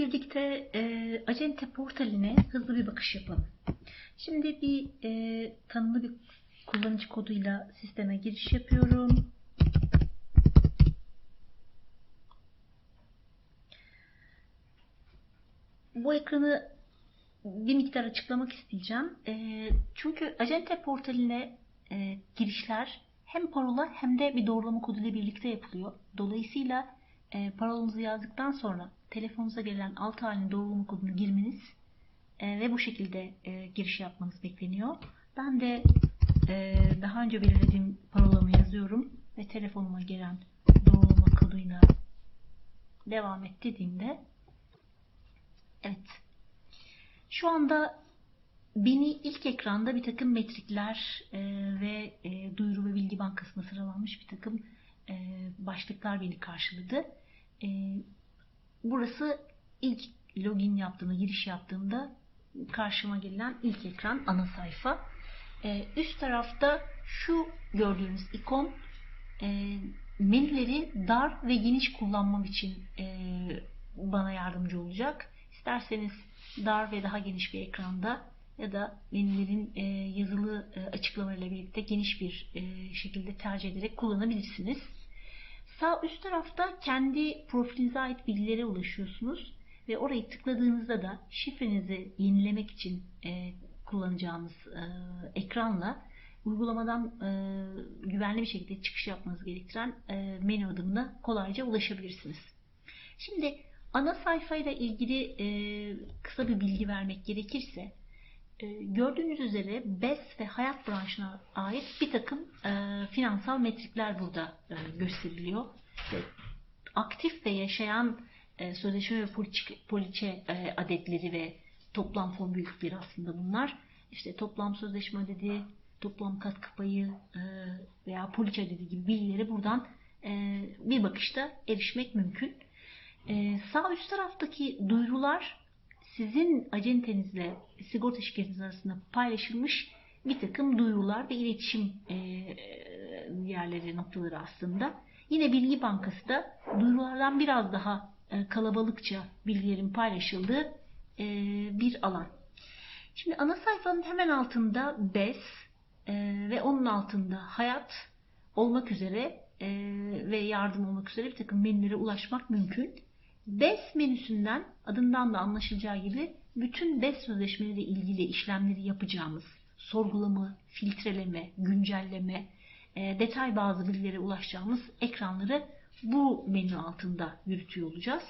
birlikte e, Acente portaline hızlı bir bakış yapalım. Şimdi bir e, tanımlı bir kullanıcı koduyla sisteme giriş yapıyorum. Bu ekranı bir miktar açıklamak isteyeceğim. E, çünkü Acente portaline e, girişler hem parola hem de bir doğrulama kodu ile birlikte yapılıyor. Dolayısıyla e, parolanızı yazdıktan sonra telefonunuza gelen alt halini doğrulama kodunu girmeniz e, ve bu şekilde e, giriş yapmanız bekleniyor. Ben de e, daha önce belirlediğim parolamı yazıyorum ve telefonuma gelen doğrulama koduyla devam et dediğimde evet şu anda beni ilk ekranda bir takım metrikler e, ve e, duyuru ve bilgi bankasına sıralanmış bir takım e, başlıklar beni karşıladı. E, burası ilk login yaptığımda, giriş yaptığımda karşıma gelen ilk ekran ana sayfa. E, üst tarafta şu gördüğünüz ikon menüleri dar ve geniş kullanmam için bana yardımcı olacak. İsterseniz dar ve daha geniş bir ekranda ya da menülerin yazılı e, açıklamalarıyla birlikte geniş bir şekilde tercih ederek kullanabilirsiniz. Sağ üst tarafta kendi profilinize ait bilgilere ulaşıyorsunuz ve orayı tıkladığınızda da şifrenizi yenilemek için e, kullanacağınız e, ekranla uygulamadan e, güvenli bir şekilde çıkış yapmanız gerektiren e, menü adımına kolayca ulaşabilirsiniz. Şimdi ana sayfayla ilgili e, kısa bir bilgi vermek gerekirse gördüğünüz üzere BES ve hayat branşına ait bir takım e, finansal metrikler burada e, gösteriliyor. E, aktif ve yaşayan e, sözleşme ve poliçe, poliçe e, adetleri ve toplam fon büyüklükleri aslında bunlar. İşte toplam sözleşme adedi, toplam katkı payı e, veya poliçe adedi gibi bilgileri buradan e, bir bakışta erişmek mümkün. E, sağ üst taraftaki duyurular sizin acentenizle sigorta şirketiniz arasında paylaşılmış bir takım duyurular ve iletişim e, yerleri noktaları aslında. Yine Bilgi Bankası da duyurulardan biraz daha e, kalabalıkça bilgilerin paylaşıldığı e, bir alan. Şimdi ana sayfanın hemen altında BES ve onun altında hayat olmak üzere ve yardım olmak üzere bir takım menülere ulaşmak mümkün. BES menüsünden adından da anlaşılacağı gibi bütün BES sözleşmeleriyle ilgili işlemleri yapacağımız sorgulama, filtreleme, güncelleme, e, detay bazı bilgilere ulaşacağımız ekranları bu menü altında yürütüyor olacağız.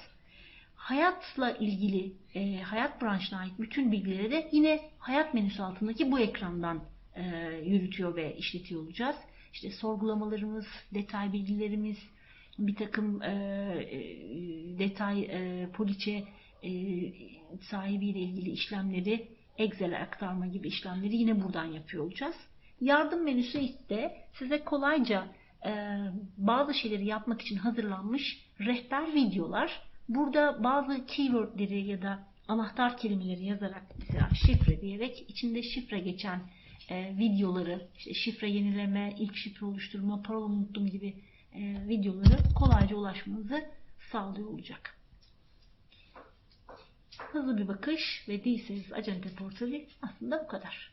Hayatla ilgili, e, hayat branşına ait bütün bilgileri de yine hayat menüsü altındaki bu ekrandan e, yürütüyor ve işletiyor olacağız. İşte sorgulamalarımız, detay bilgilerimiz, bir takım e, detay e, poliçe e, sahibiyle ilgili işlemleri Excel'e aktarma gibi işlemleri yine buradan yapıyor olacağız. Yardım menüsü ise size kolayca e, bazı şeyleri yapmak için hazırlanmış rehber videolar. Burada bazı keywordleri ya da anahtar kelimeleri yazarak mesela şifre diyerek içinde şifre geçen e, videoları, işte şifre yenileme, ilk şifre oluşturma, parola unuttum gibi e, videoları kolayca ulaşmanızı sağlıyor olacak. Hızlı bir bakış ve değilseniz Acente portali aslında bu kadar.